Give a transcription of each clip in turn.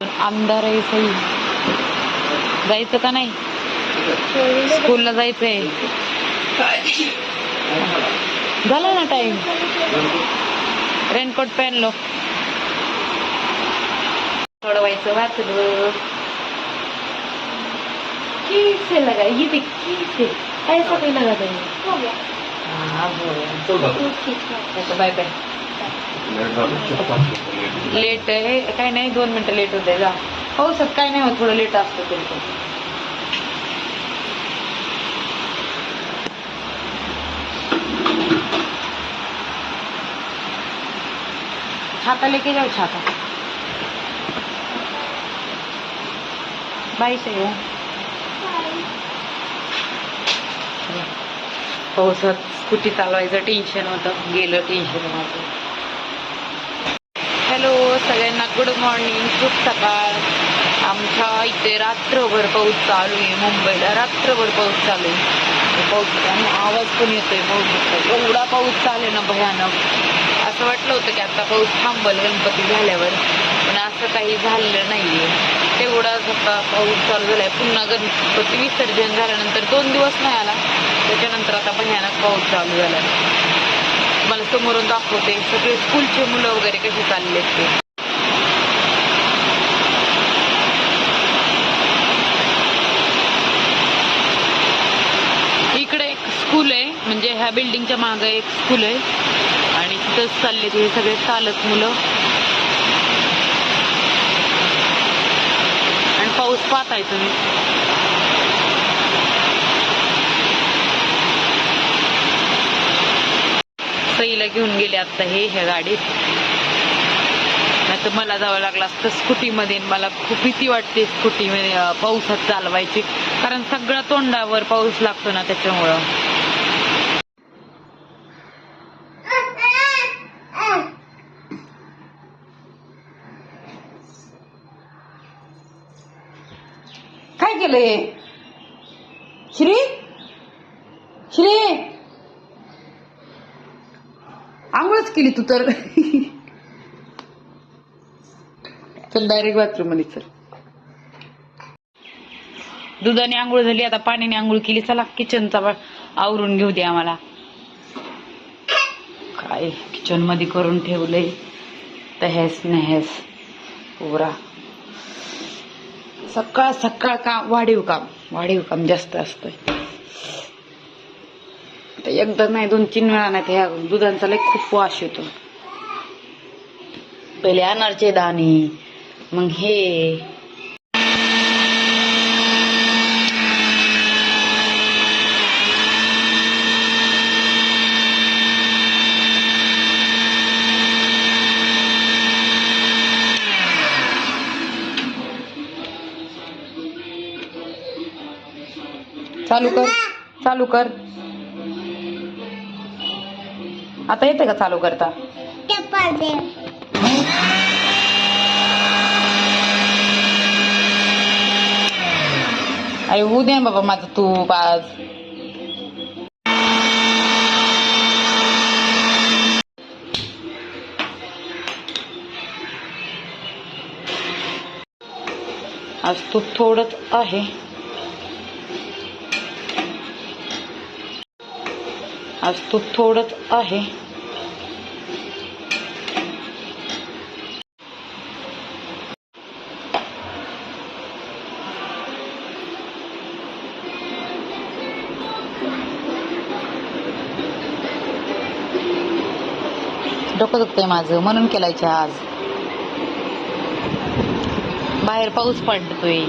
आमदार आहे सई जायचं का नाही? स्कूलला जायचंय. झाला ना टाइम रेनकोट पहन लो सोडवायचं वाचलं. किसे लगा ये देख किसे? ऐसा काही हो हाँ हो. बाय बाय लेट आहे. काही नाही दोन मिनिटं लेट होते जा. हो सर काय नाही होत थोडं लेट असतं तरी पण छाता लेके जाओ छाता. बाई से हो. सर स्कूटी चालवायचं टेन्शन होतं. गेलं टेन्शन माझं हॅलो सगळ्यांना गुड मॉर्निंग शुभ सकाळ. आमच्या इथे रात्रभर पाऊस चालू आहे. मुंबईला रात्रभर पाऊस चालू आहे. पाऊस आणि आवाज पण येतोय पाऊस एवढा पाऊस चालू आहे ना भयानक. असं वाटलं होतं की आता पाऊस थांबल गणपती झाल्यावर. पण असं काही झालेलं नाहीये. तेवढाच आता पाऊस चालू झालाय. पुन्हा गणपती विसर्जन झाल्यानंतर दोन दिवस नाही आला. त्याच्यानंतर आता भयानक पाऊस चालू झाला समोरून दाखवते. सगळे स्कूलचे मुलं वगैरे कसे चालले ते. इकडे एक स्कूल आहे. म्हणजे ह्या बिल्डिंगच्या मागे एक स्कूल आहे. आणि तिथंच चालले ते सगळे चालत मुलं. आणि पाऊस पाहताय तुम्ही. घेऊन गेले आता हे ह्या गाडीत. नाही तर मला जावं लागलं असतं स्कूटीमध्ये मला खूप भीती वाटते स्कूटीमध्ये अं, पावसात चालवायची. कारण सगळं तोंडावर पाऊस लागतो ना त्याच्यामुळं. काय केलंय? श्री? केली तू तर. चल डायरेक्ट बाथरूममध्ये चल. दुधाने आंघोळ झाली आता पाण्याने आंघोळ केली. चला किचनचा आवरून घेऊ दे आम्हाला. काय किचनमध्ये करून ठेवलंय. तहेस नहेस. पुरा. सकाळ सकाळ काम वाढीव काम. वाढीव काम जास्त असतंय. आता एकदा नाही दोन तीन वेळा नाही ह्या दुधांचा लय खूप वास येतो. पहिले अनारचे दाणे मग हे. चालू कर चालू कर. आता येते का चालू करता? चप्पल दे अरे होऊ दे बाबा माझं तूप आज. आज तूप थोडंच आहे. आज तूप थोडंच आहे. डोकं दुखतंय माझं म्हणून केलायच्या आज. बाहेर पाऊस पडतोय.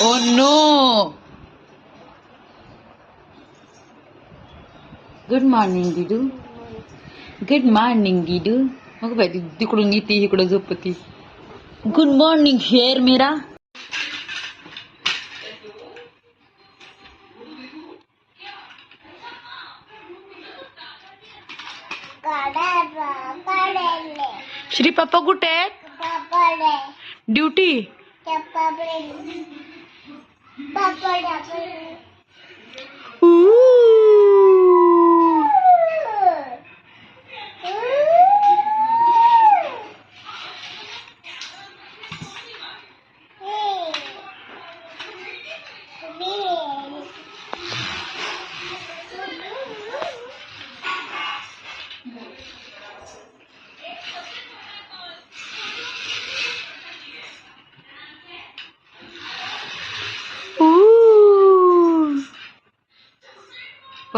ओ नो गुड मॉर्निंग दिदू गुड मॉर्निंग दिदू मग बाई ती तिकडून येते इकडं झोपती गुड मॉर्निंग शेर मेरा श्री पप्पा कुठे आहेत? ड्युटी? Oh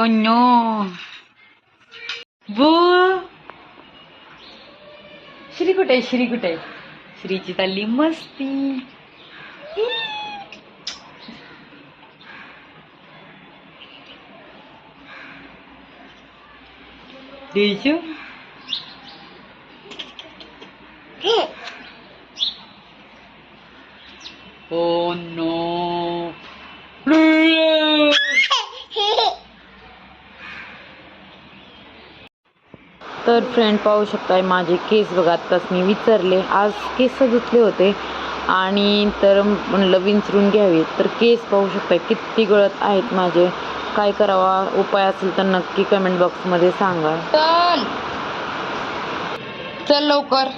no. बो श्री कुठे आहे? श्री कुठे आहे? श्रीची चालली मस्ती देशू ओ नो तर फ्रेंड पाहू शकताय माझे केस बघा आत्ताच मी विचारले. आज केस धुतले होते. आणि तर म्हणलं विंचरून घ्यावे. तर केस पाहू शकताय किती गळत आहेत माझे. काय करावा उपाय असेल तर नक्की कमेंट बॉक्समध्ये सांगा. चल. चल लवकर.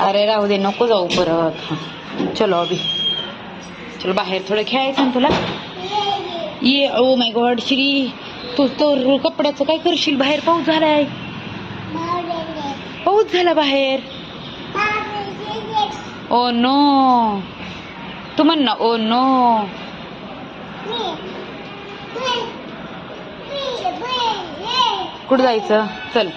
अरे राहू दे नको जाऊ परत. चलो अभि. चलो बाहेर थोडं खेळायचं ना तुला. ये ओ माय गॉड श्री. तू तर कपड्याचं काय करशील? बाहेर पाऊस झालाय. पाऊस झाला बाहेर. Oh no. तू म्हण ना ओ नो. कुठं जायचं? चल.